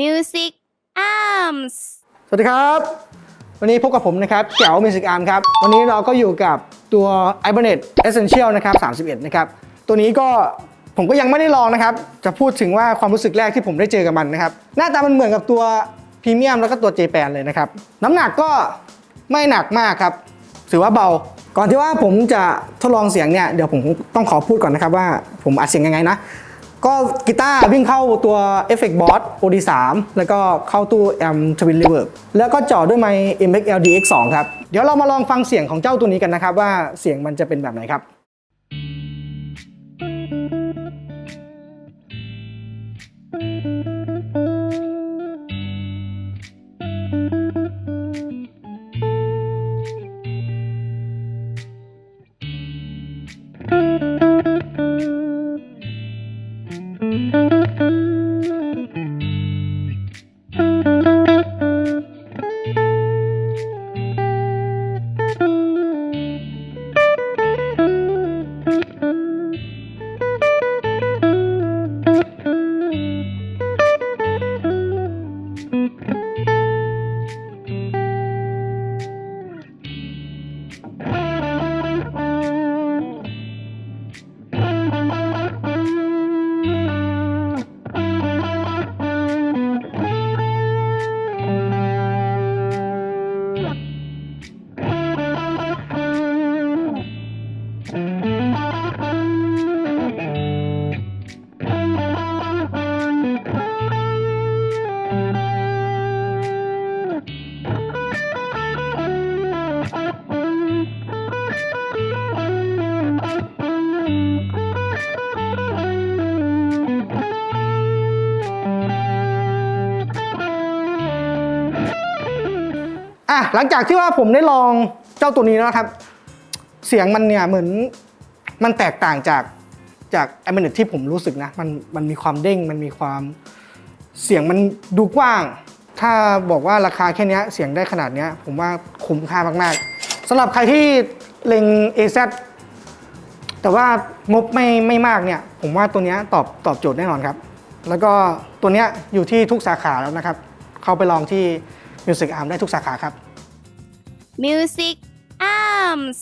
Music Arms สวัสดีครับ วันนี้พบกับผมนะครับแจ๋วมิวสิกอาร์มครับ วันนี้เราก็อยู่กับตัว i b e r n e t Essential นะครับ31 นะครับ ตัวนี้ก็ผมก็ยังไม่ได้ลองนะครับ จะพูดถึงว่าความรู้สึกแรกที่ผมได้เจอกับมันนะครับ หน้าตามันเหมือนกับตัวพรีเมียมแล้วก็ตัวเจแปนเลยนะครับ น้ำหนักก็ไม่หนักมากครับ ถือว่าเบา ก่อนที่ว่าผมจะทดลองเสียงเนี่ย เดี๋ยวผมต้องขอพูดก่อนนะครับว่าผมอัดเสียงยังไงนะ ก็กีตาร์วิ่งเข้าตัว Effect b o a r OD3 แล้วก็เข้าตู้แอม Twin Reverb แล้วก็จ่อด้วยไมค์ MXL DX2 ครับ เดี๋ยวเรามาลองฟังเสียงของเจ้าตัวนี้กันนะครับ ว่าเสียงมันจะเป็นแบบไหนครับ อะหลังจากที่ว่าผมได้ลองเจ้าตัวนี้แล้วนะครับ เสียงมันเนี่ยเหมือน มันแตกต่างจากจากแอมเบเนตที่ผมรู้สึกนะมันมันมีความเด้งมันมีความเสียงมันดูกว้าง ถ้าบอกว่าราคาแค่นี้เสียงได้ขนาดนี้ผมว่าคุ้มค่ามากๆสำหรับใครที่เล็ง AZ แต่ว่างบไม่ไม่มากเนี่ยผมว่าตัวนี้ตอบตอบโจทย์แน่นอนครับ แล้วก็ตัวนี้อยู่ที่ทุกสาขาแล้วนะครับ เข้าไปลองที่ Music Arm ได้ทุกสาขาครับ Music Arms